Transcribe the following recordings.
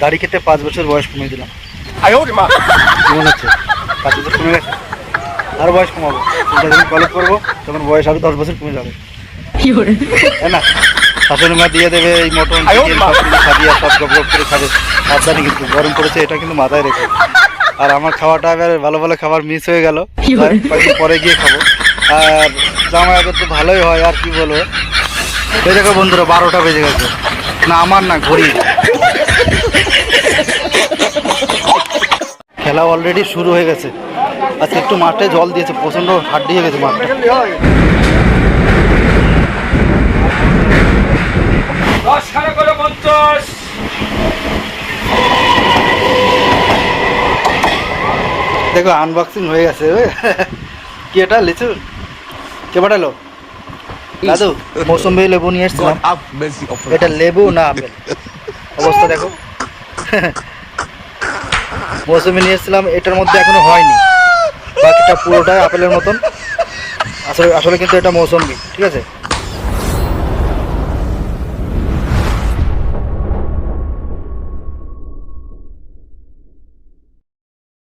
দাড়ি খেতে পাঁচ বছর বয়স কমিয়ে দিলাম। মনে হচ্ছে পাঁচ বছর কমে গেছে। আরও বয়স কমাবো। যখন কলেজ করব তখন বয়স আরও দশ বছর কমে যাবে। না? মা দিয়ে দেবে এই করে কিন্তু গরম পড়েছে এটা কিন্তু মাথায় রেখে। আর আমার খাওয়াটা এবার ভালো ভালো খাবার মিস হয়ে পরে গিয়ে খাব। আর তো ভালোই হয় আর কি বলব। দেখো বন্ধুরা বারোটা বেজে গেছে। না আমার না ঘড়ি। খেলা অলরেডি শুরু হয়ে গেছে। আজকে একটু মাঠে জল দিয়েছে প্রচণ্ড হাড্ডি হয়ে গেছে মাঠটা। দেখো আনবক্সিং হয়ে গেছে কি এটা লিচু? কে পাঠালো? দাদু মৌসুমি লেবু নিয়ে এসেছিলাম। এটা লেবু না আপেল? অবস্থা দেখো। মৌসুমি নিয়ে এসেছিলাম, এটার মধ্যে এখনও হয়নি। বাকিটা পুরোটাই আপেলের মতন। আসলে আসলে কিন্তু এটা মৌসুমি, ঠিক আছে?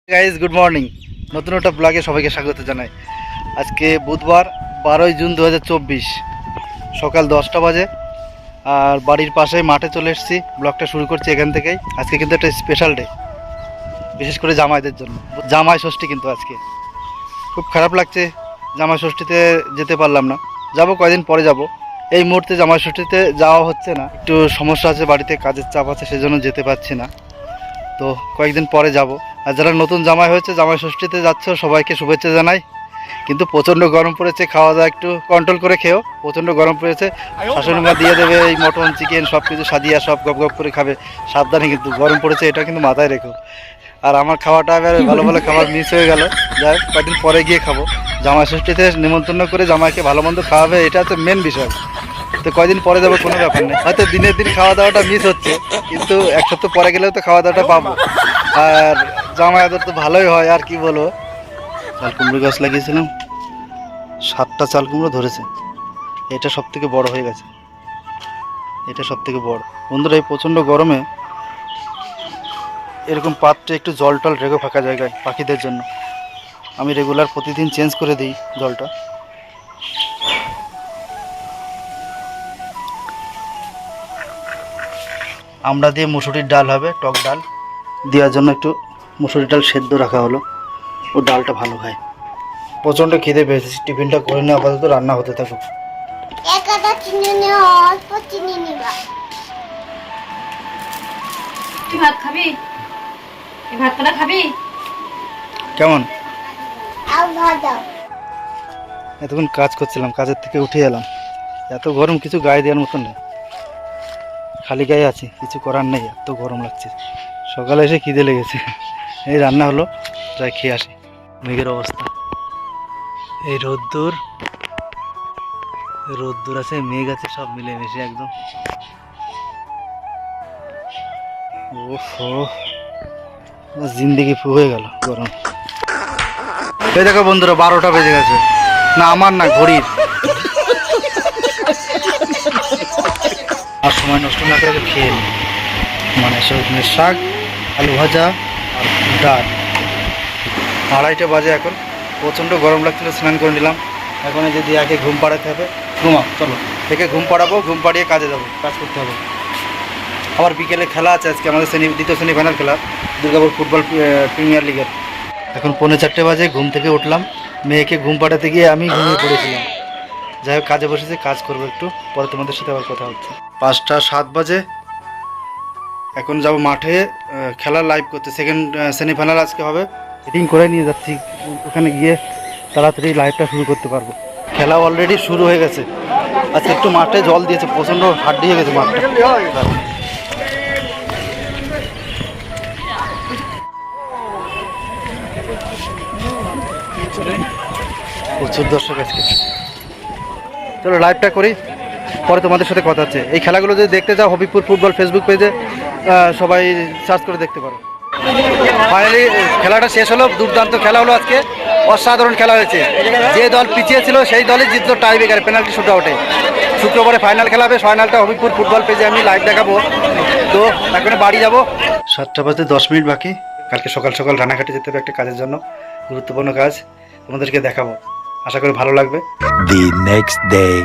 গাইজ গুড মর্নিং নতুন একটা ব্লগে সবাইকে স্বাগত জানাই। আজকে বুধবার, বারোই জুন দু হাজার চব্বিশ। সকাল দশটা বাজে। আর বাড়ির পাশে মাঠে চলে এসেছি। ব্লগটা শুরু করছি এখান থেকেই। আজকে কিন্তু একটা স্পেশাল ডে বিশেষ করে জামাইদের জন্য। জামাই ষষ্ঠী কিন্তু আজকে। খুব খারাপ লাগছে জামাই ষষ্ঠীতে যেতে পারলাম না। যাব কয়দিন পরে যাব। এই মুহূর্তে জামাই ষষ্ঠীতে যাওয়া হচ্ছে না। একটু সমস্যা আছে, বাড়িতে কাজের চাপ আছে, সেজন্য যেতে পারছি না। তো কয়েকদিন পরে যাব। আর যারা নতুন জামাই হয়েছে, জামাই ষষ্ঠীতে যাচ্ছ, সবাইকে শুভেচ্ছা জানাই। কিন্তু প্রচণ্ড গরম পড়েছে, খাওয়া দাওয়া একটু কন্ট্রোল করে খেও। প্রচণ্ড গরম পড়েছে। শাশুড়ি মা দিয়ে দেবে এই মটন চিকেন সব কিছু সাজিয়ে সব গপ গপ করে খাবে। সাবধানে কিন্তু গরম পড়েছে, এটা কিন্তু মাথায় রেখো। আর আমার খাওয়াটা এবার ভালো ভালো খাবার মিস হয়ে গেল। যাই কয়েকদিন পরে গিয়ে খাব। জামাই ষষ্ঠীতে নিমন্ত্রণ করে জামাইকে ভালো মন্দ খাওয়াবে এটা হচ্ছে মেন বিষয়। তো কয়দিন পরে যাব কোনো ব্যাপার নেই। হয়তো দিনের দিন খাওয়া দাওয়াটা মিস হচ্ছে কিন্তু এক সপ্তাহ পরে গেলেও তো খাওয়া দাওয়াটা পাবো। আর জামাই আদর তো ভালোই হয় আর কি বলব? চাল কুমড়ো গাছ লাগিয়েছিলাম সাতটা চাল কুমড়ো ধরেছে। এটা সব থেকে বড় হয়ে গেছে। এটা সব থেকে বড়। বন্ধুরা এই প্রচণ্ড গরমে এরকম পাত্রে একটু জল টল রেখে ফাঁকা জায়গায় পাখিদের জন্য। আমি রেগুলার প্রতিদিন চেঞ্জ করে দিই জলটা। আমরা দিয়ে মুসুরির ডাল হবে টক ডাল। দেওয়ার জন্য একটু মুসুরির ডাল সেদ্ধ রাখা হলো। ও ডালটা ভালো খায়। প্রচণ্ড খিদে পেয়েছে। টিফিনটা করে নিয়ে আপাতত রান্না হতে থাকুক ভাত খাবি? ভাত কটা খাবি? কেমন? এতক্ষণ কাজ করছিলাম কাজের থেকে উঠে এলাম। এত গরম কিছু গায়ে দেওয়ার মতন নেই। খালি গায়ে আছি কিছু করার নেই এত গরম লাগছে। সকালে এসে খিদে লেগেছে। এই রান্না হলো যাই খেয়ে আসি। মেঘের অবস্থা। এই রোদ্দুর রোদ্দুর আছে মেঘ আছে সব মিলে মিশে একদম। ওহো জিন্দিগি ফু হয়ে গেল, গরম। এই দেখো বন্ধুরা, বারোটা বেজে গেছে। না, আমার না, ঘড়ির। আর সময় নষ্ট না করে খেয়ে নিই। মানে সজনের শাক, আলু ভাজা আর ডাল। আড়াইটা বাজে এখন। প্রচণ্ড গরম লাগছিল, স্নান করে নিলাম। এখন যদি আগে ঘুম পাড়াতে হবে। ঘুমাও, চলো। থেকে ঘুম পাড়াবো, ঘুম পাড়িয়ে কাজে যাব, কাজ করতে হবে। আবার বিকেলে খেলা আছে আজকে, আমাদের শ্রেণি দ্বিতীয় শ্রেণি ফাইনাল খেলা, দুর্গাপুর ফুটবল প্রিমিয়ার লিগের। এখন পৌনে চারটে বাজে, ঘুম থেকে উঠলাম। মেয়েকে ঘুম পাঠাতে গিয়ে আমি ঘুমিয়ে পড়েছিলাম। যাই হোক, কাজে বসেছি, কাজ করব একটু। পরে তোমাদের সাথে আবার কথা হচ্ছে। পাঁচটা সাত বাজে। এখন যাব মাঠে খেলা লাইভ করতে। সেকেন্ড সেমিফাইনাল আজকে হবে। সেটিং করে নিয়ে যাচ্ছি। ওখানে গিয়ে তাড়াতাড়ি লাইভটা শুরু করতে পারব। খেলা অলরেডি শুরু হয়ে গেছে। আজকে একটু মাঠে জল দিয়েছে, প্রচণ্ড হাড্ডি হয়ে গেছে মাঠটা। প্রচুর দর্শক আজকে। চলো লাইভটা করি, পরে তোমাদের সাথে কথা হচ্ছে। এই খেলাগুলো যদি দেখতে চাও হবিপুর ফুটবল ফেসবুক পেজে সবাই সার্চ করে দেখতে পারো। ফাইনালি খেলাটা শেষ হলো, দুর্দান্ত খেলা হলো আজকে। অসাধারণ খেলা হয়েছে। যে দল পিছিয়ে ছিল, সেই দলই জিতলো টাই বেকার পেনাল্টি শুট আউটে শুক্রবারে ফাইনাল খেলা হবে ফাইনালটা হবিপুর ফুটবল পেজে আমি লাইভ দেখাবো। তো, এখন বাড়ি যাব। সাতটা বাজতে দশ মিনিট বাকি। কালকে সকাল সকাল রানাঘাটে যেতে হবে একটা কাজের জন্য। গুরুত্বপূর্ণ কাজ। তোমাদেরকে দেখাবো। আশা করি ভালো লাগবে। দি next ডে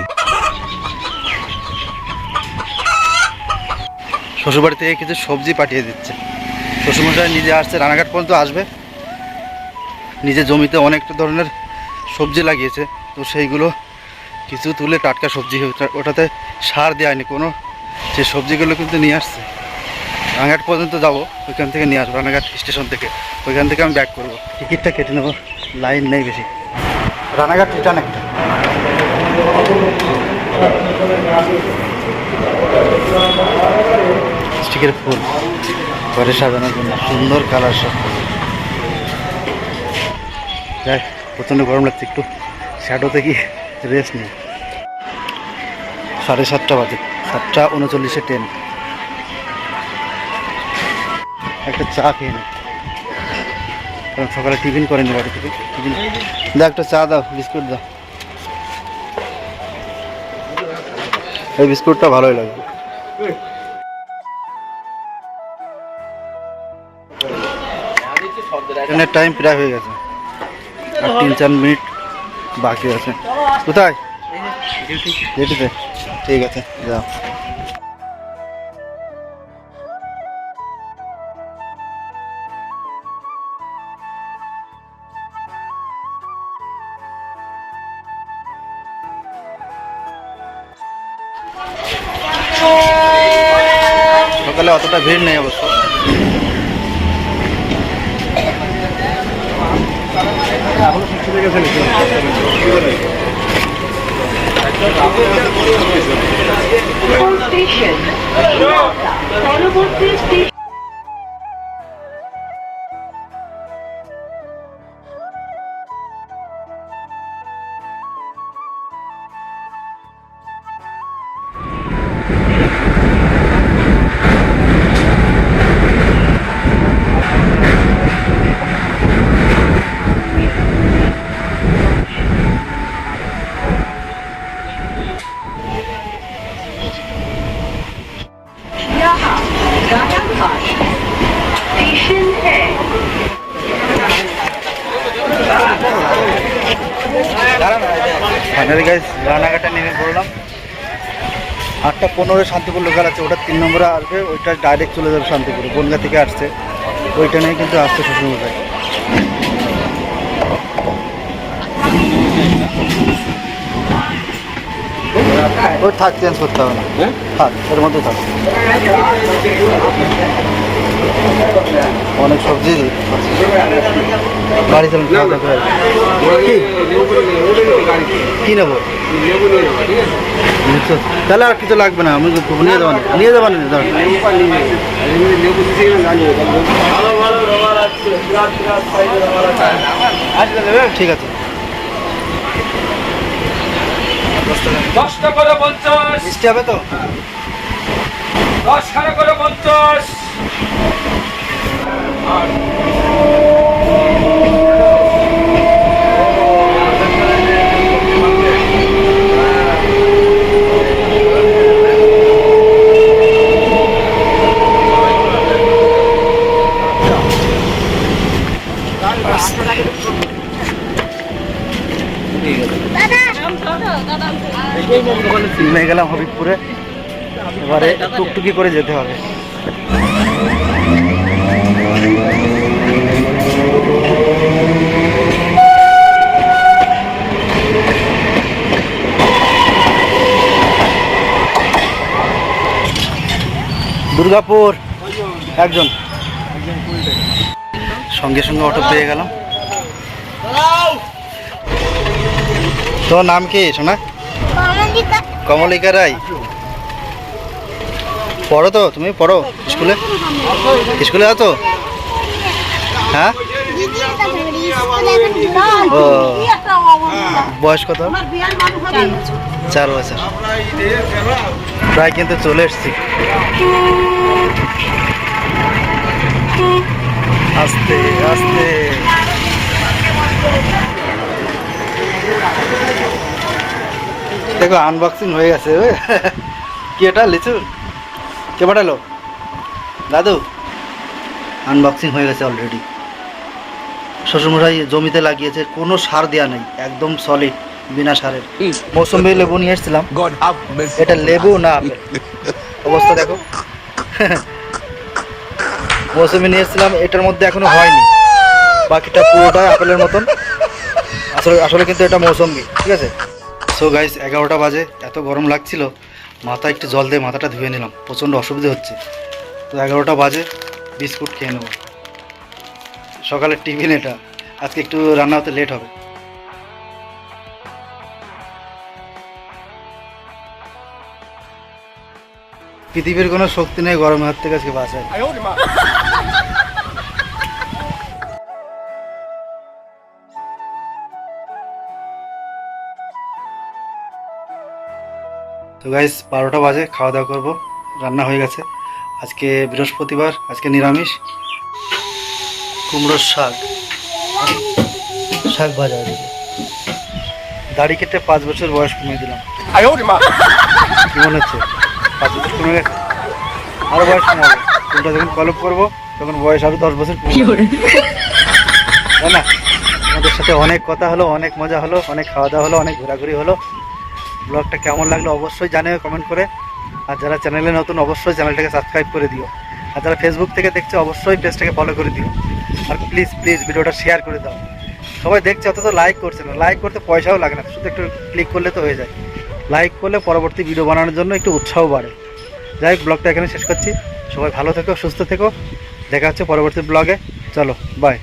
শ্বশুরবাড়ি থেকে কিছু সবজি পাঠিয়ে দিচ্ছে। শ্বশুরমশাই নিজে আসছে রানাঘাট পর্যন্ত আসবে। নিজে জমিতে অনেক ধরনের সবজি লাগিয়েছে তো সেইগুলো কিছু তুলে টাটকা সবজি ওটা- ওটাতে সার দেওয়া হয়নি কোনো সেই সবজিগুলো কিন্তু নিয়ে আসছে। রানাঘাট পর্যন্ত যাব ওইখান থেকে নিয়ে আসব রানাঘাট স্টেশন থেকে। ওইখান থেকে আমি ব্যাক করব। টিকিটটা কেটে নেব। লাইন নেই বেশি। রানাঘাট রিটার্ন একটা। স্টিকের ফুল। ঘরে সাজানোর জন্য সুন্দর কালার সব। যাই, প্রচণ্ড গরম লাগছে একটু। শ্যাডোতে গিয়ে রেস্ট নেই। সাড়ে সাতটা বাজে। সাতটা উনচল্লিশে ট্রেন একটা চা খেয়ে নিই কারণ সকালে টিফিন করেনি বাড়ি থেকে টিফিন। দাও একটা চা দাও, বিস্কুট দাও। এই বিস্কুটটা ভালোই লাগবে ট্রেনের টাইম প্রায় হয়ে গেছে। আর তিন চার মিনিট বাকি আছে। কোথায়? ঠিক আছে, যাও। সকালে অতটা ভিড় নেই অবশ্য। রানাঘাটে নেমে পড়লাম। আটটা পনেরো শান্তিপুর লোকাল আছে, ওটা তিন নম্বরে আসবে, ওইটা ডাইরেক্ট চলে যাবে শান্তিপুর, বনগা থেকে আসছে। ওইটা নিয়ে কিন্তু আসছে শ্বশুরমশাই। ওই থাক চেঞ্জ করতে হবে না। থাক এর মধ্যে থাক। অনেক সবজি বাড়ি চলুন কি? নেব? তাহলে আর কিছু লাগবে না আমি নিয়ে যাব না। নিয়ে যাব না। ঠিক আছে। দশটা করে পঞ্চাশ। মিষ্টি হবে তো? দশ খানা করে পঞ্চাশ। নেমে গেলাম হবিবপুরে এবারে টুকটুকি করে যেতে হবে। দুর্গাপুর একজন। সঙ্গে সঙ্গে অটো পেয়ে গেলাম। তোমার নাম কি শোনা কমলিকা রায়। পড়ো তো, তুমি পড়ো, স্কুলে? স্কুলে আছো হ্যাঁ? ও, বয়স কত? চার বছর। প্রায় কিন্তু চলে এসছি। আস্তে আস্তে। দেখো আনবক্সিং হয়ে গেছে। কি এটা, লিচু? কে পাঠালো? দাদু? আনবক্সিং হয়ে গেছে অলরেডি শ্বশুরমশাই জমিতে লাগিয়েছে কোনো সার দেওয়া নেই একদম সলিড বিনা সারের। মৌসুমি লেবু নিয়ে এসেছিলাম. এটা লেবু না অবস্থা দেখো। মৌসুমি নিয়ে এসেছিলাম এটার মধ্যে এখনও হয়নি। বাকিটা পুরোটা আপেলের মতন। আসলে আসলে কিন্তু এটা মৌসুমি ঠিক আছে? সো গাইস এগারোটা বাজে এত গরম লাগছিল। মাথা একটু জল দিয়ে মাথাটা ধুয়ে নিলাম। প্রচণ্ড অসুবিধে হচ্ছে। তো এগারোটা বাজে, বিস্কুট খেয়ে নেব। সকালের টিফিন এটা। আজকে একটু রান্না হতে লেট হবে। পৃথিবীর কোনো শক্তি নেই গরমের হাত থেকে আজকে বাঁচায় তো গাইস বারোটা বাজে খাওয়া দাওয়া করব। রান্না হয়ে গেছে। আজকে বৃহস্পতিবার আজকে নিরামিষ। কুমড়োর শাক। শাক ভাজা দাড়ি কেটে পাঁচ বছর বয়স কমিয়ে দিলাম। কি মনে হচ্ছে? পাঁচ বছর কমে গেছে? আরও বয়স কমাবো কোনটা যখন কলপ করব তখন বয়স আরও দশ বছর কমে। তাই না? আমাদের সাথে অনেক কথা হলো অনেক মজা হলো অনেক খাওয়া দাওয়া হলো অনেক ঘোরাঘুরি হলো। ব্লগটা কেমন লাগল অবশ্যই জানিও কমেন্ট করে। আর যারা চ্যানেলে নতুন, অবশ্যই চ্যানেলটাকে সাবস্ক্রাইব করে দিও। আর যারা ফেসবুক থেকে দেখছ, অবশ্যই পেজটাকে ফলো করে দিও। আর প্লিজ প্লিজ ভিডিওটা শেয়ার করে দাও। সবাই দেখছে, অথচ লাইক করছে না। লাইক করতে পয়সাও লাগে না। শুধু একটু ক্লিক করলে তো হয়ে যায়। লাইক করলে পরবর্তী ভিডিও বানানোর জন্য একটু উৎসাহ বাড়ে। যাই হোক, ব্লগটা এখানে শেষ করছি। সবাই ভালো থেকো, সুস্থ থেকো। দেখা হচ্ছে পরবর্তী ব্লগে। চলো বাই